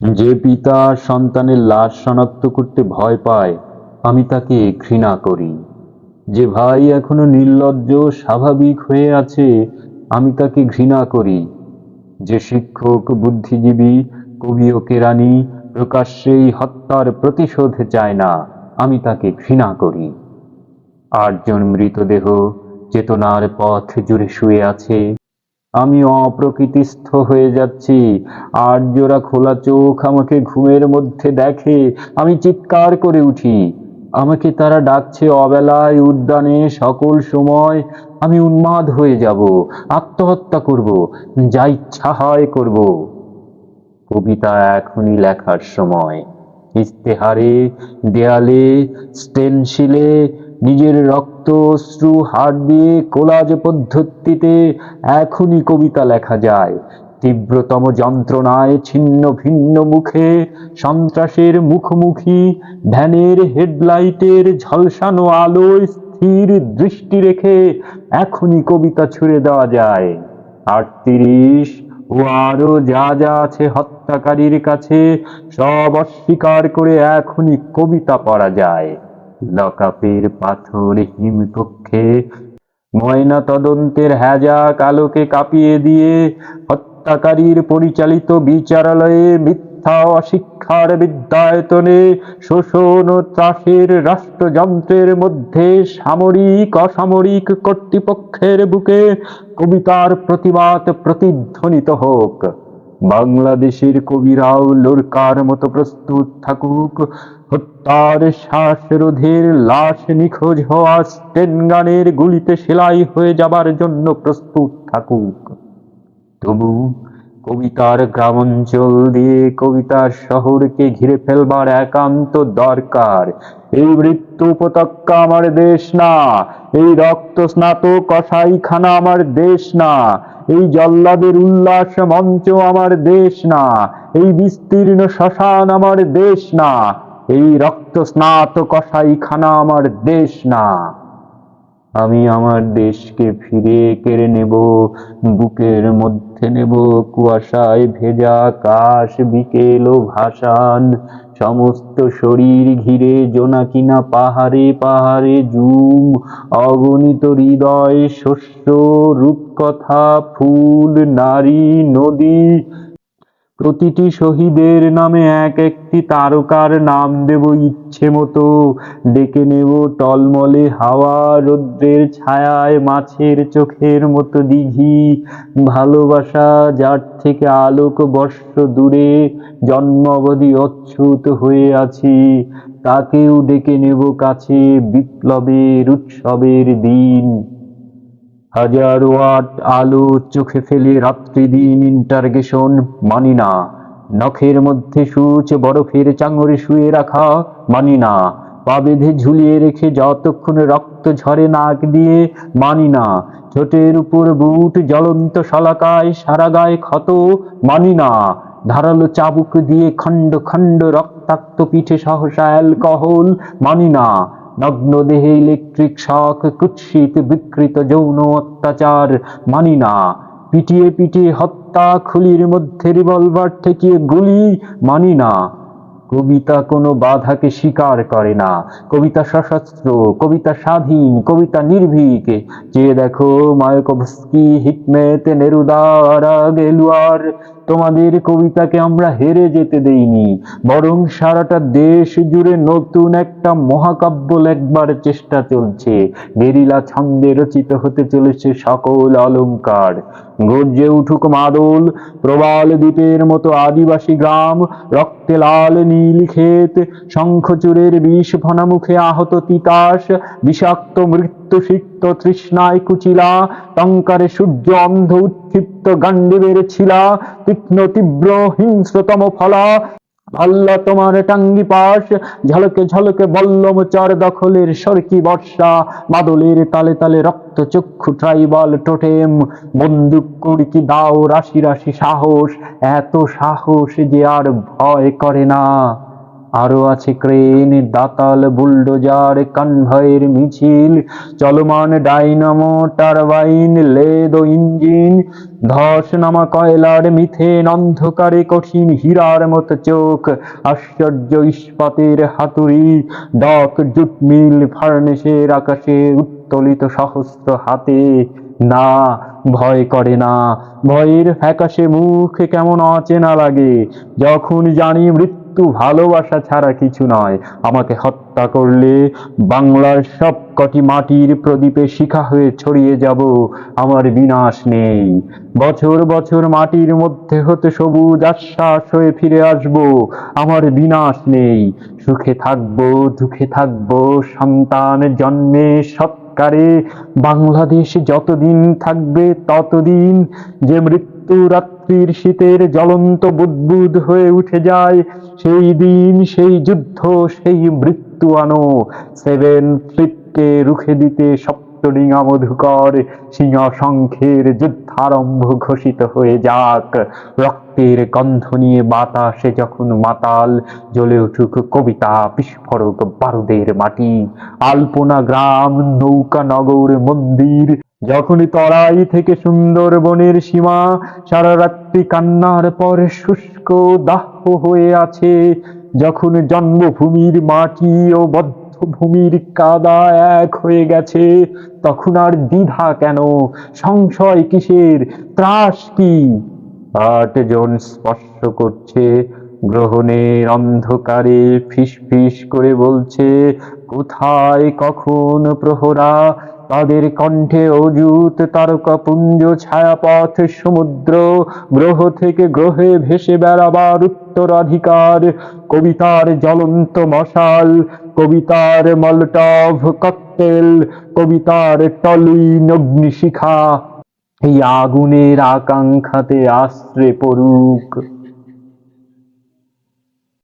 যে পিতা সন্তানের লাশ শনাক্ত করতে ভয় পায়, আমি তাকে ঘৃণা করি। যে ভাই এখনও নির্লজ্জ, স্বাভাবিক হয়ে আছে, আমি তাকে ঘৃণা করি। যে শিক্ষক, বুদ্ধিজীবী, কবি ও কেরানি প্রকাশ্যেই হত্যার প্রতিশোধ চায় না, আমি তাকে ঘৃণা করি। আটজন মৃতদেহ চেতনার পথ জুড়ে শুয়ে আছে। আমি অপ্রকৃতিস্থ হয়ে যাচ্ছি। আর খোলা চোখ আমাকে ঘুমের মধ্যে দেখে, আমি চিৎকার করে উঠি। আমাকে তারা ডাকছে অবেলায় উদ্যানে সকল সময়। আমি উন্মাদ হয়ে যাব, আত্মহত্যা করব, যা ইচ্ছা হয় করব। কবিতা এখনই লেখার সময়। ইস্তেহারে দেয়ালে স্টেনশিলে নিজের রক্ত, অশ্রু, হাড় দিয়ে কোলাজ পদ্ধতিতে এখনই কবিতা লেখা যায়। তীব্রতম যন্ত্রণায় ছিন্ন ভিন্ন মুখে সন্ত্রাসের মুখোমুখি ভ্যানের হেডলাইটের ঝলসানো আলোয় স্থির দৃষ্টি রেখে এখনই কবিতা ছুড়ে দেওয়া যায়। আটত্রিশ, ও আরও যা যা আছে হত্যাকারীর কাছে সব অস্বীকার করে এখনই কবিতা পড়া যায়। লকাপের পাথর হিমকক্ষে। ময়না তদন্তের হ্যাজাক আলোকে কাঁপিয়ে দিয়ে হত্যাকারীর পরিচালিত বিচারালয়ে মিথ্যা অশিক্ষার বিদ্যায়তনে শোষণ ও ত্রাসের রাষ্ট্রযন্ত্রের মধ্যে সামরিক, অসামরিক কর্তৃপক্ষের বুকে কবিতার প্রতিবাদ প্রতিধ্বনিত হোক। বাংলাদেশের কবিরাও লোরকার মতো প্রস্তুত থাকুক। হত্যার শ্বাসরোধের লাশ নিখোঁজ হওয়া স্টেনগানের গুলিতে সেলাই হয়ে যাবার জন্য প্রস্তুত থাকুক। তবু কবিতার গ্রামাঞ্চল দিয়ে কবিতার শহরকে ঘিরে ফেলবার একান্ত দরকার। এই মৃত্যু উপত্যকা আমার দেশ না, এই রক্ত স্নাত কসাইখানা আমার দেশ না এই জল্লাদের উল্লাস মঞ্চ আমার দেশ না, এই বিস্তীর্ণ শ্মশান আমার দেশ না, এই রক্ত স্নাত কষাইখানা আমার দেশ না। আমি আমার দেশকে ফিরে কেড়ে নেব, বুকের মধ্যে নেব কুয়াশায় ভেজা আকাশ, বিকেল ভাসান। সমস্ত শরীর ঘিরে জোনাকিনা পাহাড়ে পাহাড়ে জুম, অগণিত হৃদয় শস্য, রূপকথা, ফুল, নারী, নদী প্রতিটি শহীদের নামে এক একটি তারকার নাম দেব ইচ্ছে মতো। ডেকে নেব টলমলে হাওয়া রৌদ্রের ছায়ায় মাছের চোখের মতো দিঘি। ভালোবাসা যার থেকে আলোক বর্ষ দূরে জন্মাবধি অচ্ছুত হয়ে আছি। তাকেও ডেকে নেব কাছে বিপ্লবের উৎসবের দিন। হাজার ওয়াট আলো চোখে ফেলে রাত্রি দিন ইন্টারগেশন মানি না। নখের মধ্যে সূচ বরফের চাঙড়ে শুয়ে রাখা মানি না। পা বেঁধে ঝুলিয়ে রেখে যতক্ষণ রক্ত ঝরে নাক দিয়ে মানি না। ঠোঁটের উপর বুট জ্বলন্ত শলাকায় সারা গায়ে ক্ষত মানি না। ধারালো চাবুক দিয়ে খণ্ড খণ্ড রক্তাক্ত পিঠে সহসা অ্যালকোহল মানি না। নগ্ন দেহে ইলেকট্রিক শক কুৎসিত বিকৃত যৌন অত্যাচার মানি না পিটিয়ে পিটিয়ে হত্যা খুলির মধ্যে রিভলভার ঠেকিয়ে গুলি মানি না কবিতা কোনো বাধাকে স্বীকার করে না কবিতা সশস্ত্র কবিতা স্বাধীন কবিতা নির্ভীক যে দেখো মায়কভস্কি হিকমেত নেরুদা আরা গেলুয়ার তোমাদের কবিতাকে আমরা হেরে যেতে দেইনি, বরং সারাটা দেশ জুড়ে নতুন একটা মহাকাব্য লেখবার চেষ্টা চলছে। গেরিলা ছন্দে রচিত হতে চলেছে সকল অলংকার গর্জে উঠুক মাদল, প্রবাল দ্বীপের মতো আদিবাসী গ্রাম, রক্তে লাল নীল ক্ষেত, শঙ্খচূড়ের বিষ ফনা মুখে আহত তিতাস, বিষাক্ত মৃত্যু তৃষ্ণায় কুচিলা সূর্য অন্ধ উৎক্ষিপ্ত গান্ডীবের ছিলা, তীক্ষ্ণ তীব্র হিংস্রতম ফলা। আল্লাহ তোমার টাঙ্গি পাশ, ঝলকে ঝলকে বল্লম চর দখলের সরকি বর্ষা মাদলের তালে তালে রক্ত চক্ষু ট্রাইবাল টোটেম। বন্দুক কুড়কি দাও রাশি রাশি সাহস, এত সাহস যে আর ভয় করে না। আরও আছে ক্রেন, দাতাল, বুলডোজার, কনভয়ের মিছিল, চলমান ডাইনামো, টারবাইন, লেদ ইঞ্জিন, ধস নামা কয়লার মিথেন, অন্ধকারে কঠিন হীরার মতো চোখ, আশ্চর্য ইস্পাতের হাতুড়ি, ডক জুটমিল ফার্নেসের আকাশে উত্তোলিত সহস্র হাতে। না, ভয় করে না, ভয়ের ফ্যাকাশে মুখ কেমন অচেনা লাগে, যখন জানি মৃত্যু ভালোবাসা ছাড়া কিছু নয়। আমাকে হত্যা করলে বাংলার সব কটি মাটির প্রদীপে শিখা হয়ে ছড়িয়ে যাব। আমার বিনাশ নেই। বছর বছর মাটির মধ্যে হতে সবুজ আশ্বাস হয়ে ফিরে আসব। আমার বিনাশ নেই। সুখে থাকব, দুঃখে থাকব, সন্তান জন্মে সৎকারে। বাংলাদেশ যতদিন থাকবে ততদিন যে মৃত্যু রাত্রির শীতের জ্বলন্ত বুদ্বুদ হয়ে উঠে যায়, সেই দিন, সেই যুদ্ধ, সেই মৃত্যু আনো। সেভেন ফ্লিপকে রুখে দিতে সপ্তডিঙা মধুকর সিংহ শঙ্খের যুদ্ধারম্ভ ঘোষিত হয়ে যাক। রক্তের গন্ধ নিয়ে বাতাসে যখন মাতাল জ্বলে উঠুক কবিতা, বিস্ফোরক বারুদের মাটি। আলপনা গ্রাম, নৌকা, নগর, মন্দির যখনই তরাই থেকে সুন্দরবনের সীমা, সারা রাত্রি কান্নার পর শুষ্ক দাহ হয়ে আছে। যখন জন্মভূমির মাটি ও বদ্ধভূমির কাদা এক হয়ে গেছে। তখন আর দ্বিধা কেন? সংশয় কিসের? ত্রাস কি? আটজন স্পর্শ করছে। গ্রহণের অন্ধকারে ফিস ফিস করে বলছে কোথায়, কখন প্রহরা? তাদের কণ্ঠে অযুত তারকাপুঞ্জ ছায়াপথ সমুদ্র, গ্রহ থেকে গ্রহে ভেসে বেড়াবার উত্তরাধিকার। কবিতার জ্বলন্ত মশাল, কবিতার মলটভ ককটেল, কবিতার টলিন অগ্নিশিখা। এই আগুনের আকাঙ্ক্ষাতে আশ্রে পড়ুক।